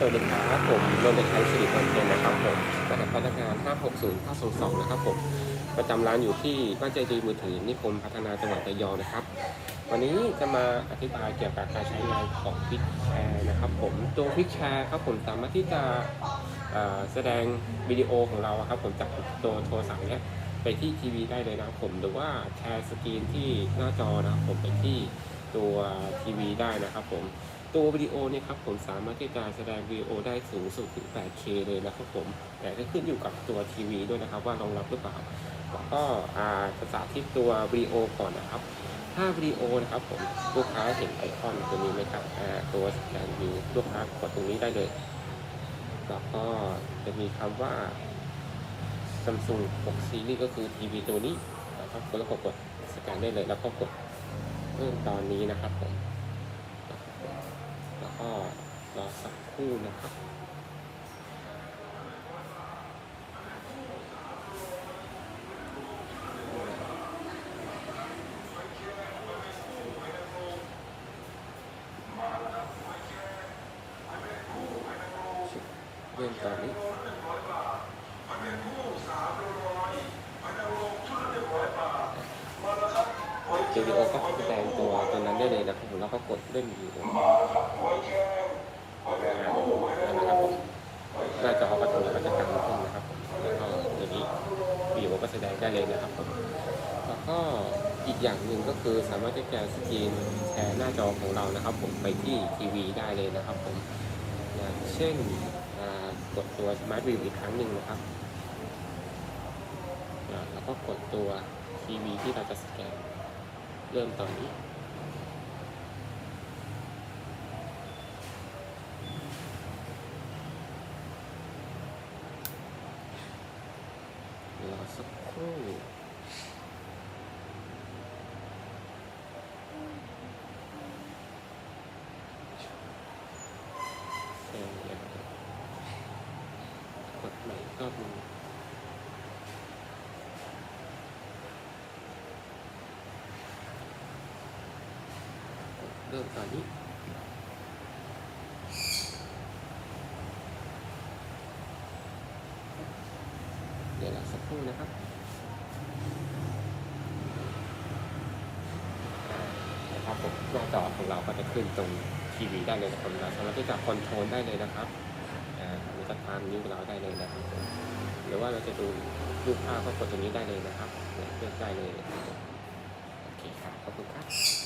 สวัสดีครับผมโรนเด็กไทยสิริพลเจนนะครับผมรหัสพนักงาน 560 922นะครับผม ประจำร้านอยู่ที่บ้านใจดีมือถือนิคมพัฒนาจังหวัดระยองนะครับ วันนี้จะมาอธิบายเกี่ยวกับการใช้งานของพิกแชร์นะครับผม ตัวพิกแชร์ครับผมสามารถที่จะแสดงวิดีโอของเราครับผมจากตัวโทรศัพท์เนี้ยไปที่ทีวีได้เลยนะครับผม หรือว่าแชร์สกรีนที่หน้าจอนะครับผมไปที่ตัวทีวีได้นะครับผม ตัววิดีโอเนี่ยครับผมสามารถที่จะแสดงวิดีโอได้สูงสุดถึง 8K เลยนะครับผมแต่ก็ขึ้นอยู่กับตัวทีวีด้วยนะครับว่ารองรับหรือเปล่าแล้วก็อ่าจะสาธิตตัววิดีโอก่อนนะครับ ถ้าวิดีโอนะครับผมลูกค้าเห็นไอคอนตัวนี้ไหมครับตัวสแกนวิวลูกค้ากดตรงนี้ได้เลยแล้วก็จะมีคำว่า Samsung 6 Series ก็คือทีวีตัวนี้นะครับกดแล้วก็กดสแกนได้เลยแล้วก็กดเพิ่มตอนนี้นะครับผม แล้วก็รอสักครู่นะครับเริ่มตอนนี้ วิดีโอก็แสดงตัวตัวนั้นได้เลยนะครับผมแล้วก็กดเล่นวิดีโอนะครับผมหน้าจอก็ตรงนี้ก็จะตั้งขึ้นนะครับแล้วก็ตัวนี้วิดีโอก็แสดงได้เลยนะครับผมแล้วก็อีกอย่างหนึ่งก็คือสามารถที่จะสกรีนแชร์หน้าจอของเรานะครับ ผมไปที่ทีวีได้เลยนะครับผมอย่างเช่นกดตัว Smart View อีกครั้งหนึ่งนะครับแล้วก็กดตัวทีวีที่เราจะสแกน เริ่มตอนนี้ รอสักครู่แชร์อย่างกดใหม่อีกรอบหนึง เริ่มตอนนี้เดี๋ยวรอสักครู่นะครับนะครับผมหน้าจอของเราก็จะขึ้นตรงทีวีได้เลยนะครับเราสามารถที่จะคอนโทรลได้เลยนะครับอ่าเราจะตามนิ้วเราได้เลยนะครับผมหรือว่าเราจะดูรูปภาพก็กดตรงนี้ได้เลยนะครับเนี่ยเลือกได้เลยโอเคครับขอบคุณครับ